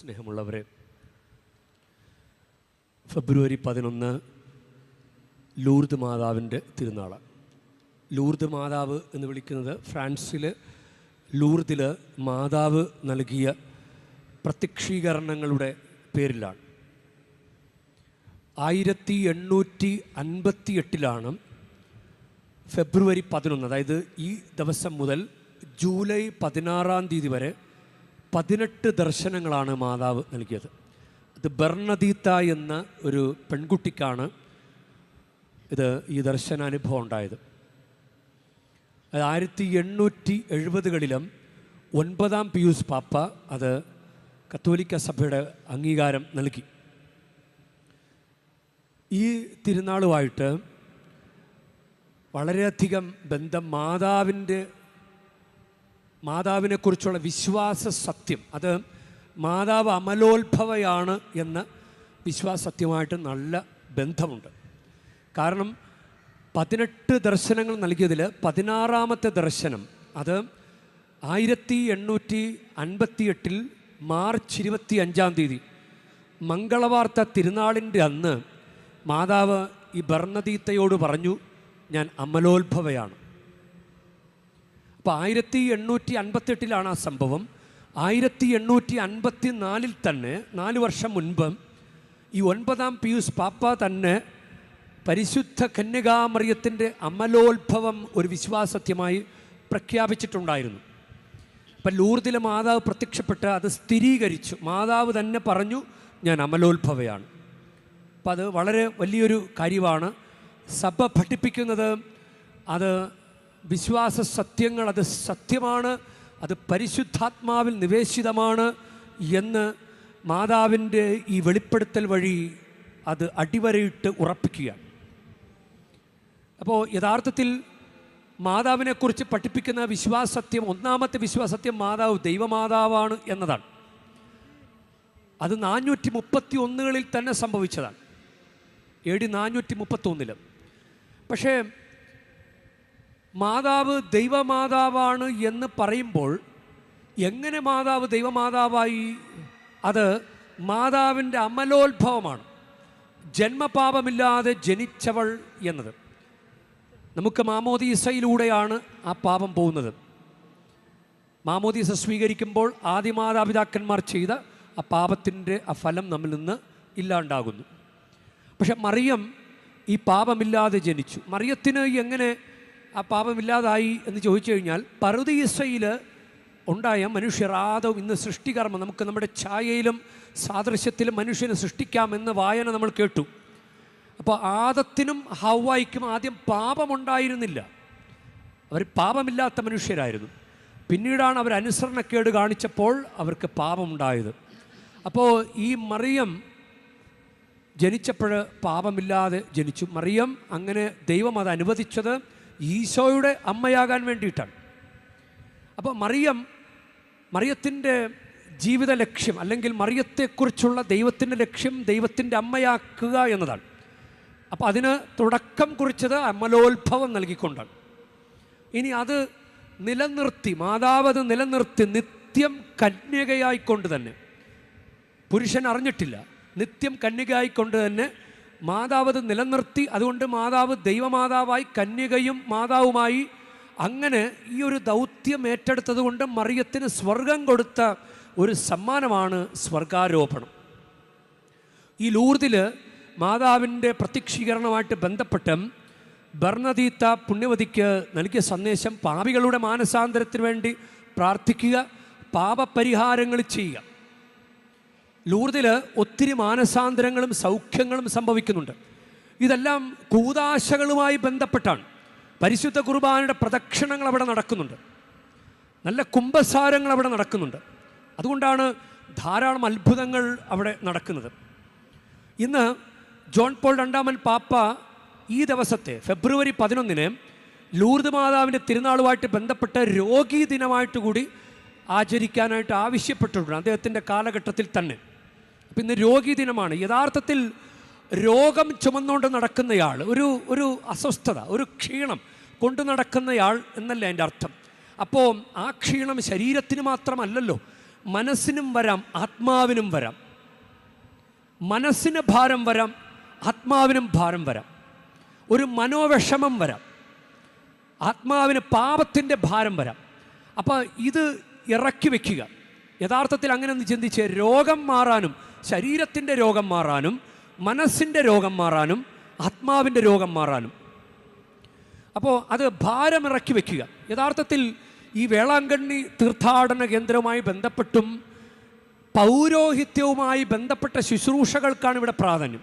സ്നേഹമുള്ളവരെ ഫെബ്രുവരി പതിനൊന്ന് ലൂർദ് മാതാവിന്റെ തിരുനാൾ ലൂർദ് മാതാവ് എന്ന് വിളിക്കുന്നത് ഫ്രാൻസിൽ ലൂർദിൽ മാതാവ് നൽകിയ പ്രത്യക്ഷീകരണങ്ങളുടെ പേരിലാണ്. ആയിരത്തി എണ്ണൂറ്റി അൻപത്തി എട്ടിലാണ് ഫെബ്രുവരി പതിനൊന്ന് അതായത് ഈ ദിവസം മുതൽ ജൂലൈ പതിനാറാം തീയതി വരെ പതിനെട്ട് ദർശനങ്ങളാണ് മാതാവ് നൽകിയത്. അത് ബർണദീത്ത എന്ന ഒരു പെൺകുട്ടിക്കാണ് ഇത് ഈ ദർശനാനുഭവം ഉണ്ടായത്. അത് ആയിരത്തി എണ്ണൂറ്റി എഴുപതുകളിലും ഒൻപതാം പിയൂസ് പാപ്പ അത് കത്തോലിക്ക സഭയുടെ അംഗീകാരം നൽകി. ഈ തിരുനാളുമായിട്ട് വളരെയധികം ബന്ധം മാതാവിന്റെ മാതാവിനെക്കുറിച്ചുള്ള വിശ്വാസ സത്യം. അത് മാതാവ് അമലോത്ഭവയാണ് എന്ന വിശ്വാസ സത്യമായിട്ട് നല്ല ബന്ധമുണ്ട്. കാരണം പതിനെട്ട് ദർശനങ്ങൾ നൽകിയതിൽ പതിനാറാമത്തെ ദർശനം അത് ആയിരത്തി എണ്ണൂറ്റി അൻപത്തി എട്ടിൽ മാർച്ച് ഇരുപത്തി അഞ്ചാം തീയതി മംഗളവാർത്ത തിരുനാളിന്റെ അന്ന് മാതാവ് ഈ ഭർണതീത്തയോട് പറഞ്ഞു ഞാൻ അമലോത്ഭവയാണ്. അപ്പോൾ ആയിരത്തി എണ്ണൂറ്റി അൻപത്തെട്ടിലാണ് ആ സംഭവം. ആയിരത്തി എണ്ണൂറ്റി അൻപത്തി നാലിൽ തന്നെ നാല് വർഷം മുൻപ് ഈ ഒൻപതാം പിയൂസ് പാപ്പ തന്നെ പരിശുദ്ധ കന്യകാമറിയത്തിന്റെ അമലോത്ഭവം ഒരു വിശ്വാസത്യമായി പ്രഖ്യാപിച്ചിട്ടുണ്ടായിരുന്നു. അപ്പം ലൂർദിലെ മാതാവ് പ്രത്യക്ഷപ്പെട്ട് അത് സ്ഥിരീകരിച്ചു. മാതാവ് തന്നെ പറഞ്ഞു ഞാൻ അമലോത്ഭവയാണ്. അപ്പം അത് വളരെ വലിയൊരു കാര്യമാണ്. സഭ പഠിപ്പിക്കുന്നത് അത് വിശ്വാസ സത്യങ്ങൾ അത് സത്യമാണ് അത് പരിശുദ്ധാത്മാവിൽ നിവേശിതമാണ് എന്ന് മാതാവിന്റെ ഈ വെളിപ്പെടുത്തൽ വഴി അത് അടിവരയിട്ട് ഉറപ്പിക്കുകയാണ്. അപ്പോൾ യഥാർത്ഥത്തിൽ മാതാവിനെക്കുറിച്ച് പഠിപ്പിക്കുന്ന വിശ്വാസത്യം ഒന്നാമത്തെ വിശ്വാസത്യം മാതാവ് ദൈവമാതാവാണ് എന്നതാണ്. അത് നാനൂറ്റി മുപ്പത്തി ഒന്നുകളിൽ തന്നെ സംഭവിച്ചതാണ്. എ ഡി നാനൂറ്റി മുപ്പത്തി ഒന്നിലും പക്ഷേ മാതാവ് ദൈവമാതാവാണ് എന്ന് പറയുമ്പോൾ എങ്ങനെ മാതാവ് ദൈവമാതാവായി? അത് മാതാവിന്റെ അമലോത്ഭവമാണ്. ജന്മപാപമില്ലാതെ ജനിച്ചവൾ എന്നത്. നമുക്ക് മാമോദീസയിലൂടെയാണ് ആ പാപം പോകുന്നത്. മാമോദീസ സ്വീകരിക്കുമ്പോൾ ആദ്യ മാതാപിതാക്കന്മാർ ചെയ്ത ആ പാപത്തിന്റെ ആ ഫലം നമ്മിൽ നിന്ന് ഇല്ലാണ്ടാകുന്നു. പക്ഷെ മറിയം ഈ പാപമില്ലാതെ ജനിച്ചു. മറിയത്തിന് എങ്ങനെ ആ പാപമില്ലാതായി എന്ന് ചോദിച്ചു കഴിഞ്ഞാൽ പറുദീസയിൽ ഉണ്ടായ മനുഷ്യർ ആദവും ഇന്ന് സൃഷ്ടികർമ്മം നമുക്ക് നമ്മുടെ ഛായയിലും സാദൃശ്യത്തിലും മനുഷ്യനെ സൃഷ്ടിക്കാമെന്ന് വായന നമ്മൾ കേട്ടു. അപ്പോൾ ആദത്തിനും ഹവായിക്കും ആദ്യം പാപമുണ്ടായിരുന്നില്ല. അവർ പാപമില്ലാത്ത മനുഷ്യരായിരുന്നു. പിന്നീടാണ് അവർ അനുസരണക്കേട് കാണിച്ചപ്പോൾ അവർക്ക് പാപമുണ്ടായത്. അപ്പോൾ ഈ മറിയം ജനിച്ചപ്പോൾ പാപമില്ലാതെ ജനിച്ചു. മറിയം അങ്ങനെ ദൈവം അത് അനുവദിച്ചത് ഈശോയുടെ അമ്മയാകാൻ വേണ്ടിയിട്ടാണ്. അപ്പോൾ മറിയം മറിയത്തിന്റെ ജീവിത ലക്ഷ്യം അല്ലെങ്കിൽ മറിയത്തെക്കുറിച്ചുള്ള ദൈവത്തിന്റെ ലക്ഷ്യം ദൈവത്തിന്റെ അമ്മയാക്കുക എന്നതാണ്. അപ്പോൾ അതിന് തുടക്കം കുറിച്ചത് അമലോത്ഭവം നൽകിക്കൊണ്ടാണ്. ഇനി അത് നിലനിർത്തി മാതാവ് അത് നിലനിർത്തി നിത്യം കന്യകയായിക്കൊണ്ട് തന്നെ പുരുഷൻ അറിഞ്ഞിട്ടില്ല നിത്യം കന്യകയായിക്കൊണ്ട് തന്നെ മാതാവ് അത് നിലനിർത്തി അതുകൊണ്ട് മാതാവ് ദൈവമാതാവായി കന്യകയും മാതാവുമായി അങ്ങനെ ഈ ഒരു ദൗത്യം ഏറ്റെടുത്തത് കൊണ്ട് മറിയത്തിന് സ്വർഗം കൊടുത്ത ഒരു സമ്മാനമാണ് സ്വർഗാരോപണം. ഈ ലൂർദിൽ മാതാവിന്റെ പ്രത്യക്ഷീകരണമായിട്ട് ബന്ധപ്പെട്ട് ഭർണതീത്ത പുണ്യവതിക്ക് നൽകിയ സന്ദേശം പാപികളുടെ മാനസാന്തരത്തിന് വേണ്ടി പ്രാർത്ഥിക്കുക പാപപരിഹാരങ്ങൾ ചെയ്യുക. ലൂർദിൽ ഒത്തിരി മാനസാന്തരങ്ങളും സൗഖ്യങ്ങളും സംഭവിക്കുന്നുണ്ട്. ഇതെല്ലാം കൂതാശകളുമായി ബന്ധപ്പെട്ടാണ്. പരിശുദ്ധ കുർബാനയുടെ പ്രദക്ഷിണങ്ങൾ അവിടെ നടക്കുന്നുണ്ട്. നല്ല കുംഭസാരങ്ങൾ അവിടെ നടക്കുന്നുണ്ട്. അതുകൊണ്ടാണ് ധാരാളം അത്ഭുതങ്ങൾ അവിടെ നടക്കുന്നത്. ഇന്ന് ജോൺ പോൾ രണ്ടാമൻ പാപ്പ ഈ ദിവസത്തെ ഫെബ്രുവരി പതിനൊന്നിന് ലൂർദ് മാതാവിന്റെ തിരുനാളുമായിട്ട് ബന്ധപ്പെട്ട രോഗീ ദിനമായിട്ട് കൂടി ആചരിക്കാനായിട്ട് ആവശ്യപ്പെട്ടിട്ടുണ്ട് അദ്ദേഹത്തിന്റെ കാലഘട്ടത്തിൽ തന്നെ. അപ്പം ഇന്ന് രോഗീ ദിനമാണ്. യഥാർത്ഥത്തിൽ രോഗം ചുമന്നുകൊണ്ട് നടക്കുന്നയാൾ ഒരു ഒരു അസ്വസ്ഥത ഒരു ക്ഷീണം കൊണ്ടു നടക്കുന്നയാൾ എന്നല്ല എന്റെ അർത്ഥം. അപ്പോൾ ആ ക്ഷീണം ശരീരത്തിന് മാത്രമല്ലല്ലോ മനസ്സിനും വരാം ആത്മാവിനും വരാം. മനസ്സിന് ഭാരം വരാം ആത്മാവിനും ഭാരം വരാം. ഒരു മനോവിഷമം വരാം. ആത്മാവിന് പാപത്തിന്റെ ഭാരം വരാം. അപ്പോൾ ഇത് ഇറക്കി വയ്ക്കുക യഥാർത്ഥത്തിൽ അങ്ങനെ ഒന്ന് ചിന്തിച്ച് രോഗം മാറാനും ശരീരത്തിന്റെ രോഗം മാറാനും മനസ്സിന്റെ രോഗം മാറാനും ആത്മാവിന്റെ രോഗം മാറാനും. അപ്പോൾ അത് ഭാരമിറക്കി വയ്ക്കുക യഥാർത്ഥത്തിൽ ഈ വേളാങ്കണ്ണി തീർത്ഥാടന കേന്ദ്രവുമായി ബന്ധപ്പെട്ടും പൗരോഹിത്യവുമായി ബന്ധപ്പെട്ട ശുശ്രൂഷകൾക്കാണ് ഇവിടെ പ്രാധാന്യം.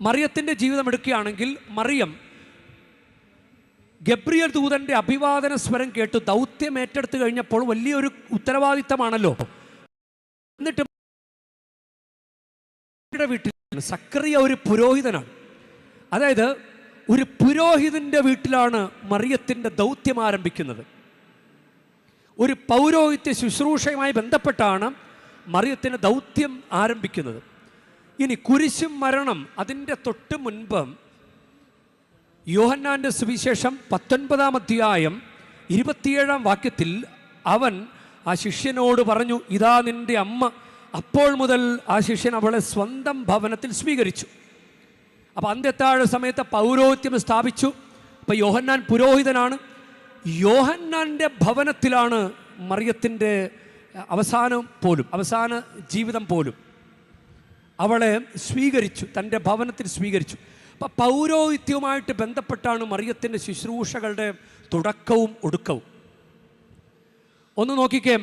മറിയത്തിന്റെ ജീവിതം എടുക്കുകയാണെങ്കിൽ മറിയം ഗബ്രിയൽ ദൂതന്റെ അഭിവാദന സ്വരം കേട്ട് ദൗത്യം ഏറ്റെടുത്ത് കഴിഞ്ഞപ്പോൾ വലിയൊരു ഉത്തരവാദിത്തമാണല്ലോ. എന്നിട്ട് വീട്ടിൽ സക്രിയ ഒരു പുരോഹിതനാണ്. അതായത് ഒരു പുരോഹിതന്റെ വീട്ടിലാണ് മറിയത്തിന്റെ ദൗത്യം ആരംഭിക്കുന്നത്. ഒരു പൗരോഹിത്യ ശുശ്രൂഷയുമായി ബന്ധപ്പെട്ടാണ് മറിയത്തിന്റെ ദൗത്യം ആരംഭിക്കുന്നത്. ഇനി കുരിശും മരണം അതിന്റെ തൊട്ട് മുൻപ് യോഹന്നാന്റെ സുവിശേഷം പത്തൊൻപതാം അധ്യായം ഇരുപത്തിയേഴാം വാക്യത്തിൽ അവൻ ആ ശിഷ്യനോട് പറഞ്ഞു ഇതാ നിന്റെ അമ്മ അപ്പോൾ മുതൽ ആ ശിഷ്യൻ അവളെ സ്വന്തം ഭവനത്തിൽ സ്വീകരിച്ചു. അപ്പോൾ അന്ത്യത്താഴ സമയത്ത് പൗരോഹിത്യം സ്ഥാപിച്ചു. അപ്പോൾ യോഹന്നാൻ പുരോഹിതനാണ്. യോഹന്നാന്റെ ഭവനത്തിലാണ് മറിയത്തിന്റെ അവസാനം പോലും അവസാന ജീവിതം പോലും. അവളെ സ്വീകരിച്ചു തന്റെ ഭവനത്തിൽ സ്വീകരിച്ചു. അപ്പം പൗരോഹിത്യവുമായിട്ട് ബന്ധപ്പെട്ടാണ് മറിയത്തിന്റെ ശുശ്രൂഷകളുടെ തുടക്കവും ഒടുക്കവും. ഒന്ന് നോക്കിക്കേ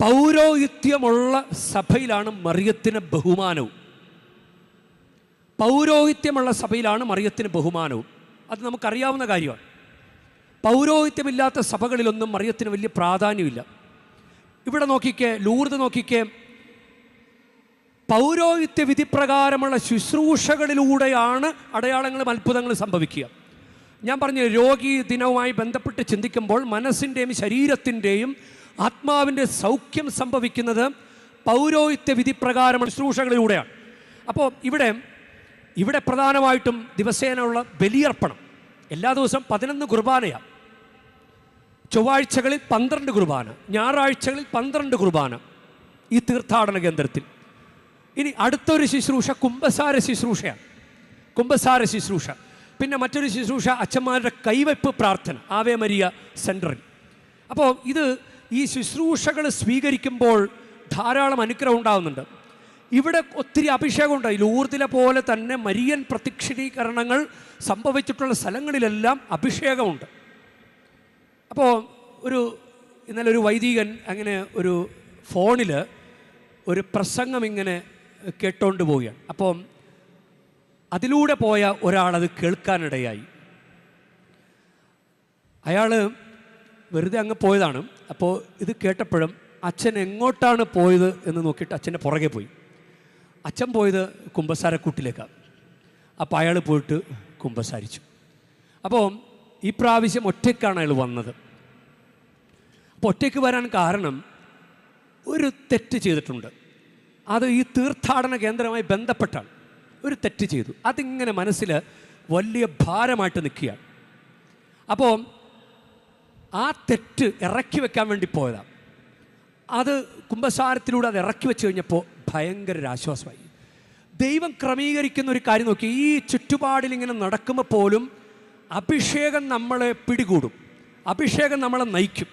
പൗരോഹിത്യമുള്ള സഭയിലാണ് മറിയത്തിന് ബഹുമാനവും. പൗരോഹിത്യമുള്ള സഭയിലാണ് മറിയത്തിന് ബഹുമാനവും. അത് നമുക്കറിയാവുന്ന കാര്യമാണ്. പൗരോഹിത്യമില്ലാത്ത സഭകളിലൊന്നും മറിയത്തിന് വലിയ പ്രാധാന്യമില്ല. ഇവിടെ നോക്കിക്കേ ലൂർദ് നോക്കിക്കേ പൗരോഹിത്യ വിധിപ്രകാരമുള്ള ശുശ്രൂഷകളിലൂടെയാണ് അടയാളങ്ങളും അത്ഭുതങ്ങളും സംഭവിക്കുക. ഞാൻ പറഞ്ഞു രോഗി ദിനവുമായി ബന്ധപ്പെട്ട് ചിന്തിക്കുമ്പോൾ മനസ്സിന്റെയും ശരീരത്തിന്റെയും ആത്മാവിന്റെ സൗഖ്യം സംഭവിക്കുന്നത് പൗരോഹിത്യ വിധിപ്രകാരം ശുശ്രൂഷകളിലൂടെയാണ്. അപ്പോൾ ഇവിടെ ഇവിടെ പ്രധാനമായിട്ടും ദിവസേനയുള്ള ബലിയർപ്പണം. എല്ലാ ദിവസവും പതിനൊന്ന് കുർബാനയാണ് ചൊവ്വാഴ്ചകളിൽ പന്ത്രണ്ട് കുർബാന ഞായറാഴ്ചകളിൽ പന്ത്രണ്ട് കുർബാന ഈ തീർത്ഥാടന കേന്ദ്രത്തിൽ. ഇനി അടുത്തൊരു ശുശ്രൂഷ കുംഭസാര ശുശ്രൂഷയാണ് കുംഭസാര ശുശ്രൂഷ. പിന്നെ മറ്റൊരു ശുശ്രൂഷ അച്ഛന്മാരുടെ കൈവയ്പ് പ്രാർത്ഥന ആവേ മരിയ സെന്ററിൽ അപ്പോൾ ഇത് ഈ ശുശ്രൂഷകൾ സ്വീകരിക്കുമ്പോൾ ധാരാളം അനുഗ്രഹം ഉണ്ടാകുന്നുണ്ട് ഇവിടെ ഒത്തിരി അഭിഷേകമുണ്ട്. ലൂർദിലെ പോലെ തന്നെ മരിയൻ പ്രത്യക്ഷീകരണങ്ങൾ സംഭവിച്ചിട്ടുള്ള സ്ഥലങ്ങളിലെല്ലാം അഭിഷേകമുണ്ട്. അപ്പോൾ ഒരു ഇന്നലെ ഒരു വൈദികൻ അങ്ങനെ ഒരു ഫോണിൽ ഒരു പ്രസംഗം ഇങ്ങനെ കേട്ടോണ്ട് പോവുകയാണ്. അപ്പം അതിലൂടെ പോയ ഒരാളത് കേൾക്കാനിടയായി. അയാൾ വെറുതെ അങ്ങ് പോയതാണ്. അപ്പോൾ ഇത് കേട്ടപ്പോഴും അച്ഛൻ എങ്ങോട്ടാണ് പോയത് എന്ന് നോക്കിയിട്ട് അച്ഛന്റെ പുറകെ പോയി. അച്ഛൻ പോയത് കുമ്പസാരക്കൂട്ടിലേക്കാണ് അപ്പോൾ അയാൾ പോയിട്ട് കുമ്പസാരിച്ചു. അപ്പോൾ ഈ പ്രാവശ്യം ഒറ്റയ്ക്കാണ് അയാൾ വന്നത്. അപ്പോൾ ഒറ്റയ്ക്ക് വരാൻ കാരണം ഒരു തെറ്റ് ചെയ്തിട്ടുണ്ട്. അത് ഈ തീർത്ഥാടന കേന്ദ്രമായി ബന്ധപ്പെട്ടാണ്. ഒരു തെറ്റ് ചെയ്തു. അതിങ്ങനെ മനസ്സിൽ വലിയ ഭാരമായിട്ട് നിൽക്കുകയാണ്. അപ്പോൾ ആ തെറ്റ് ഇറക്കി വെക്കാൻ വേണ്ടി പോയതാണ് അത് കുംഭസാരത്തിലൂടെ അത് ഇറക്കി വെച്ച് കഴിഞ്ഞപ്പോൾ ഭയങ്കര ഒരു ആശ്വാസമായി. ദൈവം ക്രമീകരിക്കുന്ന ഒരു കാര്യം നോക്കി. ഈ ചുറ്റുപാടിൽ ഇങ്ങനെ നടക്കുമ്പോൾ പോലും അഭിഷേകം നമ്മളെ പിടികൂടും. അഭിഷേകം നമ്മളെ നയിക്കും.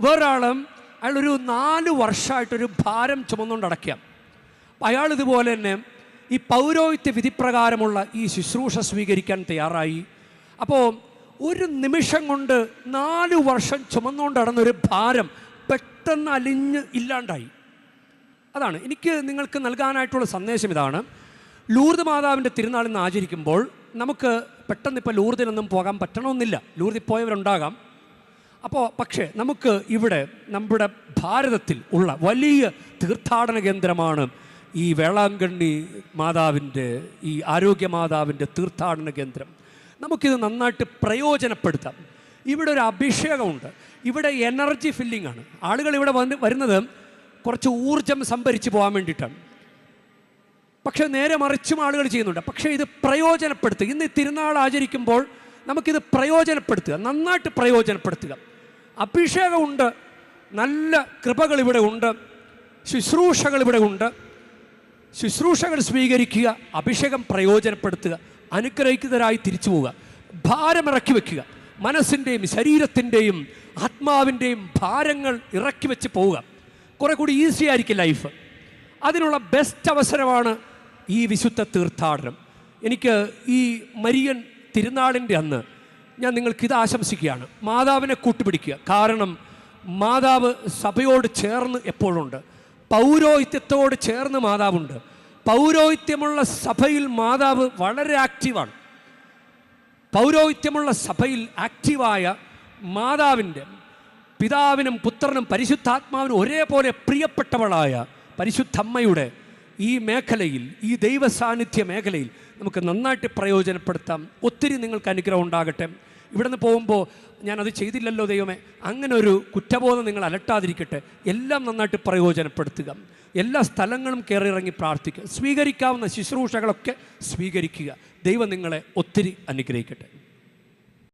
വേറൊരാളും അയാളൊരു നാല് വർഷമായിട്ടൊരു ഭാരം ചുമന്നുകൊണ്ട് അടയ്ക്കാം അയാൾ ഇതുപോലെ തന്നെ ഈ പൗരോഹിത്യ വിധിപ്രകാരമുള്ള ഈ ശുശ്രൂഷ സ്വീകരിക്കാൻ തയ്യാറായി. അപ്പോൾ ഒരു നിമിഷം കൊണ്ട് നാല് വർഷം ചുമന്നുകൊണ്ട് നടന്നൊരു ഭാരം പെട്ടെന്ന് അലിഞ്ഞ് ഇല്ലാണ്ടായി. അതാണ്. എനിക്ക് നിങ്ങൾക്ക് നൽകാനായിട്ടുള്ള സന്ദേശം ഇതാണ്. ലൂർദ് മാതാവിന്റെ തിരുനാൾ ഇന്ന് ആചരിക്കുമ്പോൾ നമുക്ക് പെട്ടെന്ന് ഇപ്പോൾ ലൂർദിനൊന്നും പോകാൻ പറ്റണമെന്നില്ല. ലൂർദിൽ പോയവരുണ്ടാകാം. അപ്പോൾ പക്ഷേ നമുക്ക് ഇവിടെ നമ്മുടെ ഭാരതത്തിൽ ഉള്ള വലിയ തീർത്ഥാടന കേന്ദ്രമാണ് ഈ വേളാങ്കണ്ണി മാതാവിന്റെ ഈ ആരോഗ്യ മാതാവിന്റെ തീർത്ഥാടന കേന്ദ്രം. നമുക്കിത് നന്നായിട്ട് പ്രയോജനപ്പെടുത്താം. ഇവിടെ ഒരു അഭിഷേകമുണ്ട്. ഇവിടെ എനർജി ഫില്ലിംഗ് ആണ്. ആളുകൾ ഇവിടെ വന്ന് വരുന്നത് കുറച്ച് ഊർജം സംഭരിച്ചു പോകാൻ വേണ്ടിയിട്ടാണ്. പക്ഷേ നേരെ മറിച്ചും ആളുകൾ ചെയ്യുന്നുണ്ട്. പക്ഷേ ഇത് പ്രയോജനപ്പെടുത്തുക. ഇന്ന് തിരുനാൾ ആചരിക്കുമ്പോൾ നമുക്കിത് പ്രയോജനപ്പെടുത്തുക. നന്നായിട്ട് പ്രയോജനപ്പെടുത്തുക. അഭിഷേകമുണ്ട്. നല്ല കൃപകൾ ഇവിടെ ഉണ്ട്. ശുശ്രൂഷകൾ ഇവിടെ ഉണ്ട്. ശുശ്രൂഷകൾ സ്വീകരിക്കുക. അഭിഷേകം പ്രയോജനപ്പെടുത്തുക. അനുഗ്രഹിക്കുന്നവരായി തിരിച്ചു പോവുക. ഭാരമിറക്കി വെക്കുക. മനസ്സിന്റെയും ശരീരത്തിന്റെയും ആത്മാവിന്റെയും ഭാരങ്ങൾ ഇറക്കി വെച്ച് പോവുക. കുറെ കൂടി ഈസി ആയിരിക്കും ലൈഫ് അതിനുള്ള ബെസ്റ്റ് അവസരമാണ് ഈ വിശുദ്ധ തീർത്ഥാടനം. എനിക്ക് ഈ മരിയൻ തിരുനാളിന്റെ അന്ന് ഞാൻ നിങ്ങൾക്കിത് ആശംസിക്കുകയാണ്. മാതാവിനെ കൂട്ടുപിടിക്കുക. കാരണം മാതാവ് സഭയോട് ചേർന്ന് എപ്പോഴുണ്ട്. പൗരോഹിത്യത്തോട് ചേർന്ന് മാതാവുണ്ട്. പൗരോഹിത്യമുള്ള സഭയിൽ മാതാവ് വളരെ ആക്റ്റീവാണ് പൗരോഹിത്യമുള്ള സഭയിൽ ആക്റ്റീവായ മാതാവിന്റെ പിതാവിനും പുത്രനും പരിശുദ്ധാത്മാവിനും ഒരേപോലെ പ്രിയപ്പെട്ടവളായ പരിശുദ്ധമ്മയുടെ ഈ മേഖലയിൽ ഈ ദൈവ സാന്നിധ്യ മേഖലയിൽ നമുക്ക് നന്നായിട്ട് പ്രയോജനപ്പെടുത്താം. ഒത്തിരി നിങ്ങൾക്ക് അനുഗ്രഹം ഉണ്ടാകട്ടെ. ഇവിടെ നിന്ന് പോകുമ്പോൾ ഞാനത് ചെയ്തില്ലല്ലോ ദൈവമേ. അങ്ങനെ ഒരു കുറ്റബോധം നിങ്ങൾ അലട്ടാതിരിക്കട്ടെ. എല്ലാം നന്നായിട്ട് പ്രയോജനപ്പെടുത്തുക. എല്ലാ സ്ഥലങ്ങളും കയറി ഇറങ്ങി പ്രാർത്ഥിക്കുക. സ്വീകരിക്കാവുന്ന ശുശ്രൂഷകളൊക്കെ സ്വീകരിക്കുക. ദൈവം നിങ്ങളെ ഒത്തിരി അനുഗ്രഹിക്കട്ടെ.